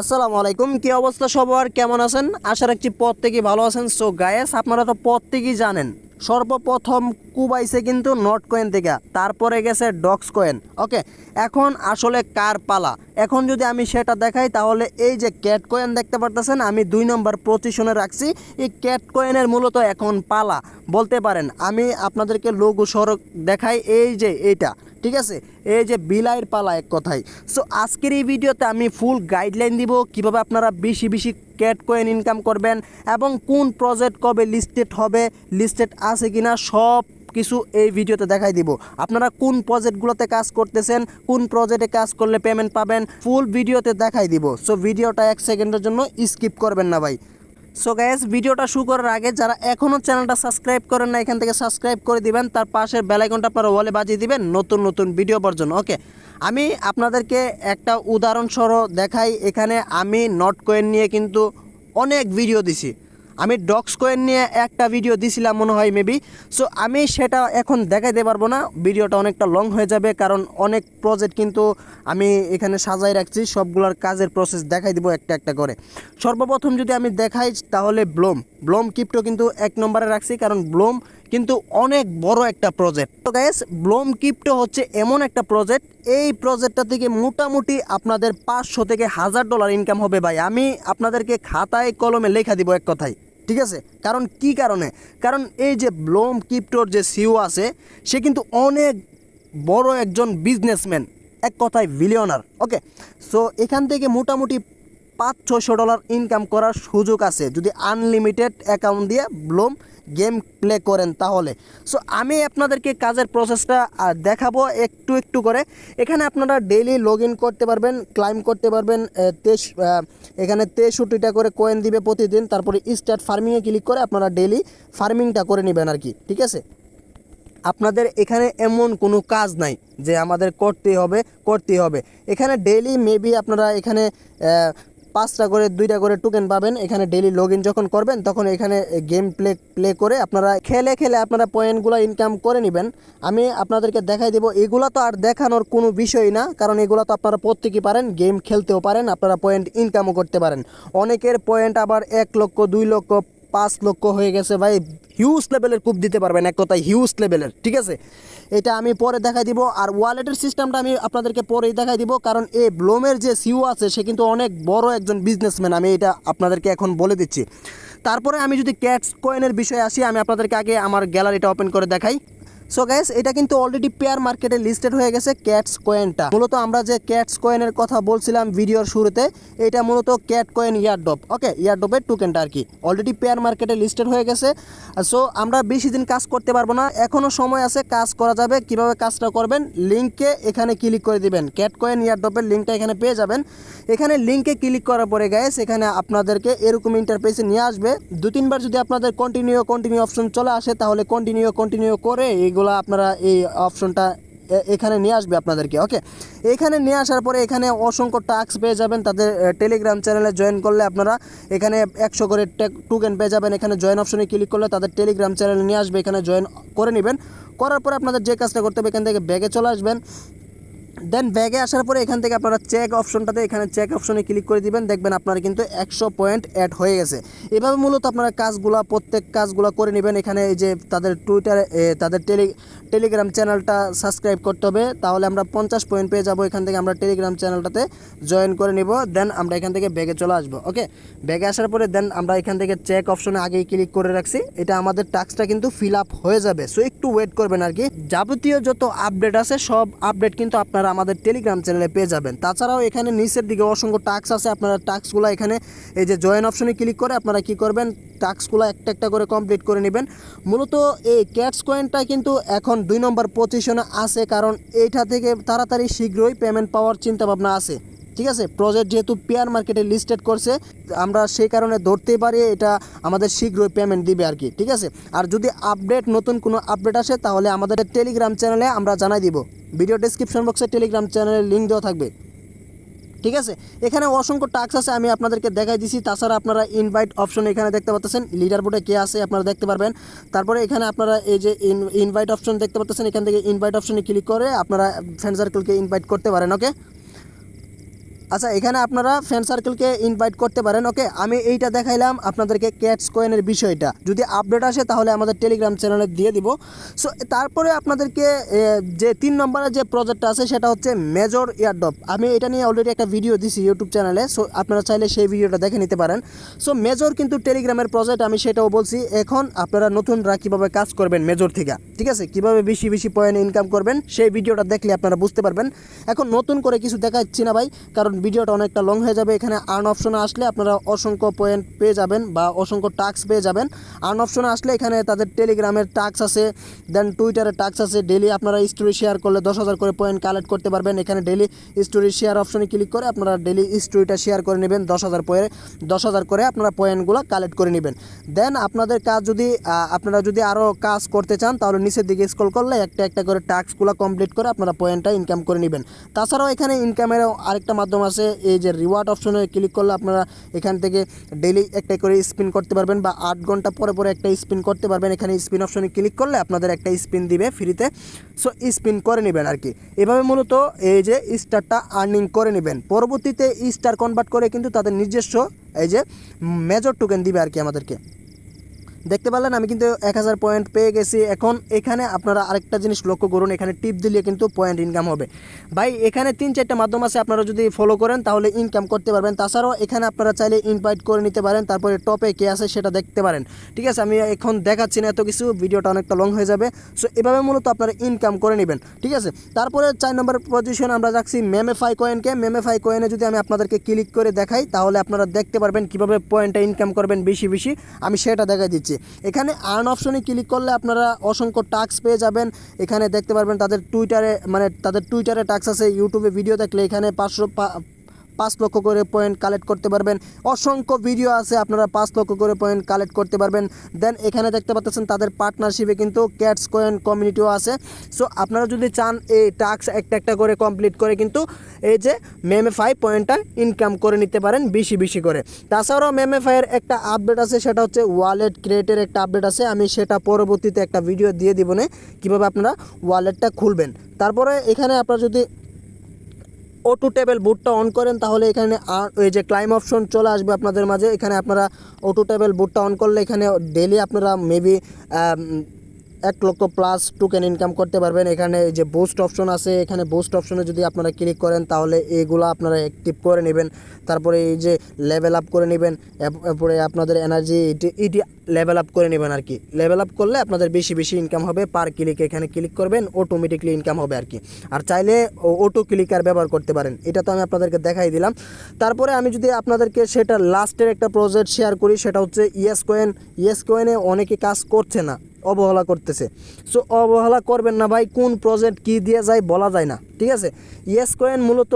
আসসালামু আলাইকুম, কি অবস্থা সবার? কেমন আছেন? আশা রাখছি প্রত্যেকেই ভালো আছেন। সো গায়েস আপনারা তো প্রত্যেকেই জানেন। সর্বপ্রথম কুবাইছে কিন্তু নট কয়েন থেকে, তারপরে গেছে ডক্স কয়েন। ওকে, এখন আসলে কার পালা? এখন যদি আমি সেটা দেখাই, তাহলে এই যে ক্যাট কয়েন দেখতে পারতেছেন, আমি দুই নম্বর পজিশনে রাখছি। এই ক্যাট কয়েনের মূলত এখন পালা। বলতে পারেন, আমি আপনাদেরকে লঘু সড়ক দেখাই, এই যে এইটা, ঠিক আছে? এই যে বিলাইয়ের পালা এক কথায়। সো আজকের এই ভিডিওতে আমি ফুল গাইডলাইন দিব, কীভাবে আপনারা বেশি বেশি ক্যাট কয়েন ইনকাম করবেন এবং কোন প্রজেক্ট কবে লিস্টেড হবে লিস্টেড আছে কিনা সব কিছু এই ভিডিওতে দেখাই দিব। আপনারা কোন প্রজেক্টগুলোতে কাজ করতেছেন, কোন প্রজেক্টে কাজ করলে পেমেন্ট পাবেন ফুল ভিডিওতে দেখাই দিব। সো ভিডিওটা এক সেকেন্ডের জন্য স্কিপ করবেন না ভাই। সো গ্যাস ভিডিওটা শুরু করার আগে যারা এখনও চ্যানেলটা সাবস্ক্রাইব করেন না এখান থেকে সাবস্ক্রাইব করে দিবেন। তার পাশের বেলাইকনটা আপনারা ওয়ালে বাজিয়ে দিবেন নতুন নতুন ভিডিও পর্যন্ত ওকে আমি আপনাদেরকে একটা উদাহরণস্বরূপ দেখাই। এখানে আমি নট কয়েন নিয়ে কিন্তু অনেক ভিডিও দিছি। আমি ডক স্কোয়ার নিয়ে একটা ভিডিও দিছিলাম মনে হয় মেবি সো আমি সেটা এখন দেখাইতে পারব না। ভিডিওটা অনেকটা লং হয়ে যাবে, কারণ অনেক প্রজেক্ট কিন্তু আমি এখানে সাজাই রাখছি। সবগুলোর কাজের প্রসেস দেখাই দিব একটা একটা করে। সর্বপ্রথম যদি আমি দেখাই, তাহলে ব্লোম। ব্লোম কিপটো কিন্তু এক নম্বরে রাখছি, কারণ ব্লোম কিন্তু অনেক বড় একটা প্রজেক্ট তো গ্যাস ব্লোম কিপ্টো হচ্ছে এমন একটা প্রজেক্ট এই প্রজেক্টটা থেকে মোটামুটি আপনাদের পাঁচশো থেকে হাজার ডলার ইনকাম হবে ভাই। আমি আপনাদেরকে খাতায়, কলমে লেখা দিব এক কথায়। ঠিক আছে? কারণ কি কারণে? কারণ এই যে ব্লোম কিপ্টোর যে সিও আছে, সে কিন্তু অনেক বড় একজন বিজনেসম্যান এক কথায় বিলিয়নার ওকে সো এখান থেকে মোটামুটি পাঁচ ছশো ডলার ইনকাম করার সুযোগ আছে। যদি আনলিমিটেড অ্যাকাউন্ট দিয়ে ব্লোম গেম প্লে করেন তাহলে। সো আমি আপনাদেরকে কাজের প্রসেসটা দেখাবো একটু একটু করে। এখানে আপনারা ডেইলি লগ করতে পারবেন ক্লাইম করতে পারবেন তেইশ এখানে তেষট্টিটা করে কয়েন দিবে প্রতিদিন। তারপরে স্টার্ট ফার্মিংয়ে ক্লিক করে আপনারা ডেইলি ফার্মিংটা করে নেবেন আর কি, ঠিক আছে? আপনাদের এখানে এমন কোনো কাজ নাই যে আমাদের করতেই হবে করতেই হবে। এখানে ডেইলি মেবি আপনারা এখানে পাঁচটা করে, দুইটা করে টোকেন পাবেন। এখানে ডেলি লগ যখন করবেন, তখন এখানে গেম প্লে প্লে করে আপনারা খেলে খেলে আপনারা পয়েন্টগুলো ইনকাম করে নেবেন। আমি আপনাদেরকে দেখাই দেবো, এগুলো তো আর দেখানোর কোনো বিষয় না, কারণ এগুলো তো আপনারা প্রত্যেকেই পারেন গেম খেলতেও পারেন, আপনারা পয়েন্ট ইনকামও করতে পারেন। অনেকের পয়েন্ট আবার এক লক্ষ, দুই লক্ষ পাঁচ লক্ষ হয়ে গেছে ভাই। হিউজ লেভেলের কূপ দিতে পারবেন, এক কথায় হিউজ লেভেলের ঠিক আছে? এটা আমি পরে দেখাই দিব, আর ওয়ালেটের সিস্টেমটা আমি আপনাদেরকে পরেই দেখাই দিব, কারণ এই ব্লোমের যে সিও আছে, সে কিন্তু অনেক বড় একজন বিজনেসম্যান আমি এটা আপনাদেরকে এখন বলে দিচ্ছি। তারপরে আমি যদি ক্যাটস কয়েনের বিষয়ে আসি, আমি আপনাদেরকে আগে আমার গ্যালারিটা ওপেন করে দেখাই। সো গ্যাস এটা কিন্তু অলরেডি পেয়ার মার্কেটে লিস্টেড হয়ে গেছে ক্যাটস কয়েনটা মূলত আমরা যে ক্যাটস কয়েনের কথা বলছিলাম ভিডিওর শুরুতে, এটা মূলত ক্যাট কয়েন ইয়ারডপ ওকে ইয়ারডপের টোকেনটা আর কি অলরেডি পেয়ার মার্কেটে লিস্টেড হয়ে গেছে। সো আমরা বেশি দিন কাজ করতে পারব না। এখনও সময় আছে, কাজ করা যাবে। কীভাবে কাজটা করবেন? লিঙ্কে এখানে ক্লিক করে দিবেন। ক্যাট কয়েন ইয়ারডপের লিঙ্কটা এখানে পেয়ে যাবেন। এখানে লিঙ্কে ক্লিক করার পরে গ্যাস এখানে আপনাদেরকে এরকম ইন্টারফেসে নিয়ে আসবে। দু তিনবার যদি আপনাদের কন্টিনিউ কন্টিনিউ অপশন চলে আসে, তাহলে কন্টিনিউ কন্টিনিউ করে এইগুলো আপনারা এই অপশনটা এখানে নিয়ে আসবে আপনাদেরকে ওকে এখানে নিয়ে আসার পরে এখানে অসংখ্য টাস্ক পেয়ে যাবেন, তাদের টেলিগ্রাম চ্যানেলে জয়েন করলে আপনারা এখানে একশো করে টোকেন পেয়ে যাবেন, এখানে জয়েন অপশনে ক্লিক করলে তাদের টেলিগ্রাম চ্যানেলে নিয়ে আসবে, এখানে জয়েন করে নেবেন। করার পরে আপনাদের যে কাজটা করতে হবে, এখান থেকে ব্যাগে চলে আসবেন। দেন ব্যাগে আসার পরে এখান থেকে আপনারা চেক অপশনটাতে এখানে চেক অপশনে ক্লিক করে দিবেন, দেখবেন আপনার কিন্তু একশো পয়েন্ট অ্যাড হয়ে গেছে। এভাবে মূলত আপনারা কাজগুলো, প্রত্যেক কাজগুলো করে নেবেন। এখানে এই যে তাদের টুইটারে তাদের টেলি টেলিগ্রাম চ্যানেলটা সাবস্ক্রাইব করতে হবে। তাহলে আমরা পঞ্চাশ পয়েন্ট পেয়ে যাব। এখান থেকে আমরা টেলিগ্রাম চ্যানেলটাতে জয়েন করে নিব। দেন আমরা এখান থেকে ব্যাগে চলে আসব ওকে ব্যাগে আসার পরে দেন আমরা এখান থেকে চেক অপশনে আগেই ক্লিক করে রাখছি। এটা আমাদের টাস্কটা কিন্তু ফিল আপ হয়ে যাবে। সো একটু ওয়েট করবেন আর কি। যাবতীয় যত আপডেট আছে, সব আপডেট কিন্তু আপনারা আমাদের টেলিগ্রাম চ্যানেলে পেয়ে যাবেন। তাছাড়াও এখানে নিচের দিকে অসংখ্য টাস্ক আছে, আপনারা টাস্কগুলো এখানে এই যে জয়েন অপশনে ক্লিক করে আপনারা কি করবেন টাস্কগুলো একটা একটা করে কমপ্লিট করে নেবেন। মূলত এই ক্যাটস কয়েনটা কিন্তু এখন দুই নম্বর পজিশনে আছে, কারণ এইটা থেকে তাড়াতাড়ি শীঘ্রই পেমেন্ট পাওয়ার চিন্তাভাবনা আছে। ঠিক আছে? প্রজেক্ট যেহেতু পেয়ার মার্কেটে লিস্টেড করছে, আমরা সেই কারণে ধরতেই পারি এটা আমাদের শীঘ্রই পেমেন্ট দিবে আর কি, ঠিক আছে? আর যদি আপডেট নতুন কোনো আপডেট আসে, তাহলে আমাদের টেলিগ্রাম চ্যানেলে আমরা জানাই দিব। ভিডিও ডেসক্রিপশন বক্সে টেলিগ্রাম চ্যানেলের লিঙ্ক দেওয়া থাকবে। ঠিক আছে? এখানে অসংখ্য টাস্ক আছে, আমি আপনাদেরকে দেখাই দিছি। তাছাড়া আপনারা ইনভাইট অপশন এখানে দেখতে পাচ্ছেন। লিডার বোর্ডে কে আছে আপনারা দেখতে পারবেন। তারপরে এখানে আপনারা এই যে ইনভাইট অপশন দেখতে পাচ্ছেন। এখান থেকে ইনভাইট অপশনে ক্লিক করে আপনারা ফ্রেন্ড সার্কেলকে ইনভাইট করতে পারেন ওকে আচ্ছা এখানে আপনারা ফ্রেন্ড সার্কেলকে ইনভাইট করতে পারেন ওকে আমি এইটা দেখাইলাম আপনাদেরকে ক্যাটস কয়েনের বিষয়টা। যদি আপডেট আসে, তাহলে আমাদের টেলিগ্রাম চ্যানেলে দিয়ে দিব। সো তারপরে আপনাদেরকে যে তিন নম্বরের যে প্রজেক্টটা আছে, সেটা হচ্ছে মেজর ইয়ারডপ আমি এটা নিয়ে অলরেডি একটা ভিডিও দিছি ইউটিউব চ্যানেলে সো আপনারা চাইলে সেই ভিডিওটা দেখে নিতে পারেন। সো মেজর কিন্তু টেলিগ্রামের প্রজেক্ট আমি সেটাও বলছি। এখন আপনারা নতুনরা কীভাবে কাজ করবেন মেজর থেকে, ঠিক আছে? কীভাবে বেশি বেশি পয়েন্ট ইনকাম করবেন, সেই ভিডিওটা দেখলে আপনারা বুঝতে পারবেন। এখন নতুন করে কিছু দেখাচ্ছি না ভাই, কারণ ভিডিওটা অনেকটা লং হয়ে যাবে। এখানে আর্ন অপশনে আসলে আপনারা অসংখ্য পয়েন্ট পেয়ে যাবেন বা অসংখ্য টাস্ক পেয়ে যাবেন। আর্ন অপশনে আসলে এখানে তাদের টেলিগ্রামের টাক্স আছে দেন টুইটারের টাক্স আছে। ডেলি আপনারা স্টোরি শেয়ার করলে দশ হাজার করে পয়েন্ট কালেক্ট করতে পারবেন। এখানে ডেলি স্টোরি শেয়ার অপশনে ক্লিক করে আপনারা ডেলি স্টোরিটা শেয়ার করে নেবেন। দশ হাজার পয়েন্ট দশ হাজার করে আপনারা পয়েন্টগুলো কালেক্ট করে নেবেন। দেন আপনাদের কাজ যদি আপনারা যদি আরও কাজ করতে চান, তাহলে নিচের দিকে স্ক্রল করলে একটা একটা করে টাস্কগুলো কমপ্লিট করে আপনারা পয়েন্টটা ইনকাম করে নেবেন। তাছাড়াও এখানে ইনকামের আরেকটা মাধ্যম আছে, এই যে রিওয়ার্ড অপশনে ক্লিক করলে আপনারা এখান থেকে ডেইলি একটা করে স্পিন করতে পারবেন বা আট ঘণ্টা পরে পরে একটা স্পিন করতে পারবেন। এখানে স্পিন অপশনে ক্লিক করলে আপনাদের একটা স্পিন দিবে ফ্রিতে সো স্পিন করে নেবেন আর কি এভাবে মূলত এই যে স্টারটা আর্নিং করে নেবেন। পরবর্তীতে স্টার কনভার্ট করে কিন্তু তাদের নিজস্ব এই যে মেজর টোকেন দিবে আর কি আমাদেরকে। দেখতে পারলেন, আমি কিন্তু এক হাজার পয়েন্ট পেয়ে গেছি। এখন এখানে আপনারা আরেকটা জিনিস লক্ষ্য করুন, এখানে টিপ দিলে কিন্তু পয়েন্ট ইনকাম হবে। ভাই, এখানে তিন চারটা মাধ্যম আছে, আপনারা যদি ফলো করেন তাহলে ইনকাম করতে পারবেন। তাছাড়াও এখানে আপনারা চাইলে ইনভাইট করে নিতে পারেন, তারপরে টপে কে আছে সেটা দেখতে পারেন। ঠিক আছে, আমি এখন দেখাচ্ছি না এত কিছু, ভিডিওটা অনেকটা লং হয়ে যাবে। সো এভাবে মূলত আপনারা ইনকাম করে নেবেন, ঠিক আছে? তারপরে চার নম্বর পজিশন আমরা রাখছি মেমেফাই কয়েনকে মেমেফাই কয়েনে যদি আমি আপনাদেরকে ক্লিক করে দেখাই, তাহলে আপনারা দেখতে পারবেন কীভাবে পয়েন্টটা ইনকাম করবেন বেশি বেশি। আমি সেটা দেখা দিচ্ছি। এখানে আর্ন অপশনে ক্লিক করলে আপনারা অসংখ্য টাস্ক পেয়ে যাবেন। এখানে দেখতে পারবেন তাদের টুইটারে মানে তাদের টুইটারে টাস্ক আছে। ইউটিউবে ভিডিও দেখলে এখানে পাঁচশো পাঁচ লক্ষ করে পয়েন্ট কালেক্ট করতে পারবেন। অসংখ্য ভিডিও আছে, আপনারা পাঁচ লক্ষ করে পয়েন্ট কালেক্ট করতে পারবেন। দেন এখানে দেখতে পাচ্ছেন তাদের পার্টনারশিপে কিন্তু ক্যাটস কয়েন কমিউনিটিও আছে। সো আপনারা যদি চান এই টাস্ক একটা একটা করে কমপ্লিট করে কিন্তু এই যে মেমে ফাইভ পয়েন্টটা ইনকাম করে নিতে পারেন বেশি বেশি করে। তাছাড়াও মেমে ফাইয়ের একটা আপডেট আছে, সেটা হচ্ছে ওয়ালেট ক্রিয়েটের একটা আপডেট আছে। আমি সেটা পরবর্তীতে একটা ভিডিও দিয়ে দিব না কীভাবে আপনারা ওয়ালেটটা খুলবেন। তারপরে এখানে আপনারা যদি অটো টেবিল বুটটা অন করেন, তাহলে এখানে এই যে ক্লাইম অপশন চলে আসবে আপনাদের মাঝে। এখানে আপনারা অটো টেবিল বুটটা অন করলে এখানে ডেলি আপনারা মেবি এক লক্ষ প্লাস টোকেন ইনকাম করতে পারবেন। এখানে এই যে বুস্ট অপশন আছে, এখানে বুস্ট অপশনে যদি আপনারা ক্লিক করেন, তাহলে এগুলো আপনারা অ্যাক্টিভ করে নেবেন। তারপরে এই যে লেভেল আপ করে নেবেন এরপরে আপনাদের এনার্জি ইটি লেভেল আপ করে নেবেন আর কি লেভেল আপ করলে আপনাদের বেশি বেশি ইনকাম হবে পার ক্লিক এখানে ক্লিক করবেন অটোমেটিকলি ইনকাম হবে আর কি আর চাইলে অটো ক্লিকার ব্যবহার করতে পারেন। এটা তো আমি আপনাদেরকে দেখাই দিলাম। তারপরে আমি যদি আপনাদেরকে সেটা লাস্টের একটা প্রজেক্ট শেয়ার করি, সেটা হচ্ছে ইয়েস কোয়েন ইয়েস কোয়েনে অনেকে কাজ করছে না। অবহেলা করতেছে। সো অবহেলা করবেন না ভাই, কোন প্রজেক্ট কি দিয়ে যায় বলা যায় না, ঠিক আছে? ইয়েস কয়েন মূলত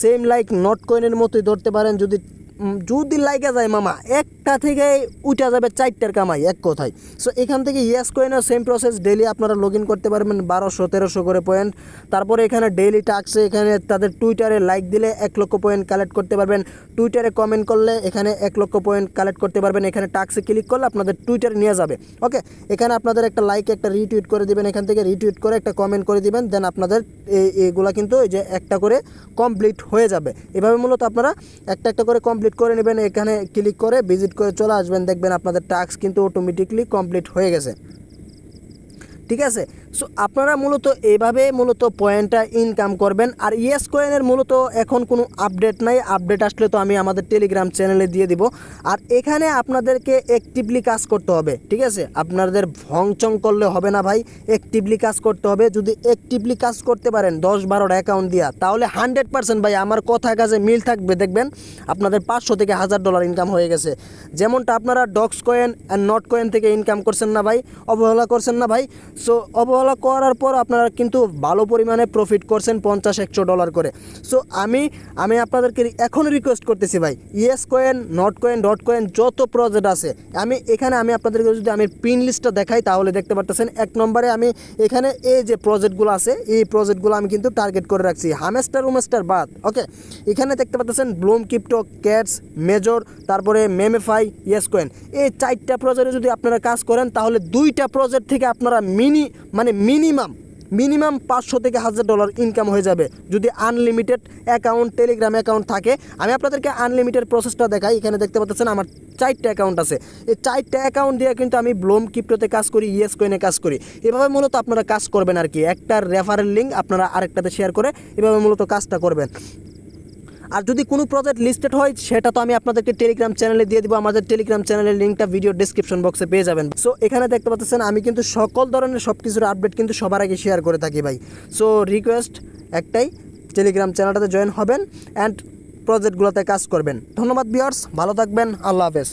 সেম লাইক নট কয়েনের মতোই ধরতে পারেন, যদি যদি লাইকা যায় মামা, একটা থেকে উঠা যাবে চারটার কামাই, এক কথায়। সো এখান থেকে ইয়েস কয়েনের সেম প্রসেস ডেলি আপনারা লগ করতে পারবেন বারোশো, তেরোশো করে পয়েন্ট তারপরে এখানে ডেইলি টাক্সে এখানে তাদের টুইটারে লাইক দিলে এক লক্ষ পয়েন্ট কালেক্ট করতে পারবেন। টুইটারে কমেন্ট করলে এখানে এক লক্ষ পয়েন্ট কালেক্ট করতে পারবেন। এখানে টাক্সে ক্লিক করলে আপনাদের টুইটারে নিয়ে যাবে। ওকে এখানে আপনাদের একটা লাইক একটা রিটুইট করে দিবেন। এখান থেকে রিটুইট করে একটা কমেন্ট করে দিবেন। দেন আপনাদের এগুলা কিন্তু এই যে একটা করে কমপ্লিট হয়ে যাবে। এভাবে মূলত আপনারা একটা একটা করে কমপ্লিট করে নেবেন, এখানে ক্লিক করে ভিজিট করে চলে আসবেন। দেখবেন আপনাদের টাস্ক কিন্তু অটোমেটিকলি কমপ্লিট হয়ে গেছে। ঠিক আছে? সো আপনারা মূলত এইভাবে মূলত পয়েন্টটা ইনকাম করবেন। আর ইয়েস কয়েনের মূলত এখন কোনো আপডেট নাই। আপডেট আসলে তো আমি আমাদের টেলিগ্রাম চ্যানেলে দিয়ে দিব। আর এখানে আপনাদেরকে অ্যাক্টিভলি কাজ করতে হবে, ঠিক আছে? আপনাদের ভংচং করলে হবে না ভাই। অ্যাক্টিভলি কাজ করতে হবে। যদি অ্যাক্টিভলি কাজ করতে পারেন দশ বারোটা অ্যাকাউন্ট দিয়া, তাহলে হান্ড্রেড পার্সেন্ট ভাই আমার কথা কাজে মিল থাকবে, দেখবেন? আপনাদের পাঁচশো থেকে হাজার ডলার ইনকাম হয়ে গেছে। যেমনটা আপনারা docs coin and not coin থেকে ইনকাম করছেন না ভাই, অবহেলা করছেন না ভাই। সো অবহেলা করার পর আপনারা কিন্তু ভালো পরিমাণে প্রফিট করছেন পঞ্চাশ, একশো ডলার করে। সো আমি আমি আপনাদেরকে এখন রিকোয়েস্ট করতেছি ভাই yes coin not coin dot coin যত প্রজেক্ট আছে, আমি এখানে আমি আপনাদেরকে যদি আমি পিন লিস্টটা দেখাই, তাহলে দেখতে পারতেছেন এক নম্বরে আমি এখানে এই যে প্রজেক্টগুলো আছে, এই প্রজেক্টগুলো আমি কিন্তু টার্গেট করে রাখছি। হামেস্টার উমেস্টার বাদ ওকে এখানে দেখতে পাচ্ছেন ব্লুম কিপটো ক্যাটস মেজর তারপরে মেমেফাই ইয়েস কয়েন এই চারটা প্রজেক্টে যদি আপনারা কাজ করেন, তাহলে দুইটা প্রজেক্ট থেকে আপনারা মিনি মানে মিনিমাম মিনিমাম পাঁচশো থেকে হাজার ডলার ইনকাম হয়ে যাবে যদি আনলিমিটেড অ্যাকাউন্ট টেলিগ্রাম অ্যাকাউন্ট থাকে। আমি আপনাদেরকে আনলিমিটেড প্রসেসটা দেখাই। এখানে দেখতে পাচ্ছেন আমার চারটে অ্যাকাউন্ট আছে। এই চারটে অ্যাকাউন্ট দিয়ে কিন্তু আমি ব্লোম ক্রিপ্টোতে কাজ করি ইয়েস কয়েনে কাজ করি। এভাবে মূলত আপনারা কাজ করবেন আর কি। একটা রেফারেল লিঙ্ক আপনারা আরেকটাতে শেয়ার করে এভাবে মূলত কাজটা করবেন। আর যদি কোনো প্রজেক্ট লিস্টেড হয়, সেটা তো আমি আপনাদেরকে টেলিগ্রাম চ্যানেলে দিয়ে দিব। আমাদের টেলিগ্রাম চ্যানেলের লিঙ্কটা ভিডিও ডিসক্রিপশন বক্সে পেয়ে যাবেন। সো এখানে দেখতে পাচ্ছেন, আমি কিন্তু সকল ধরনের সব কিছুর আপডেট কিন্তু সবার আগে শেয়ার করে থাকি ভাই। সো রিকোয়েস্ট একটাই টেলিগ্রাম চ্যানেলটাতে জয়েন হবেন অ্যান্ড প্রজেক্টগুলোতে কাজ করবেন। ধন্যবাদ বিয়ার্স ভালো থাকবেন, আল্লাহ হাফেজ।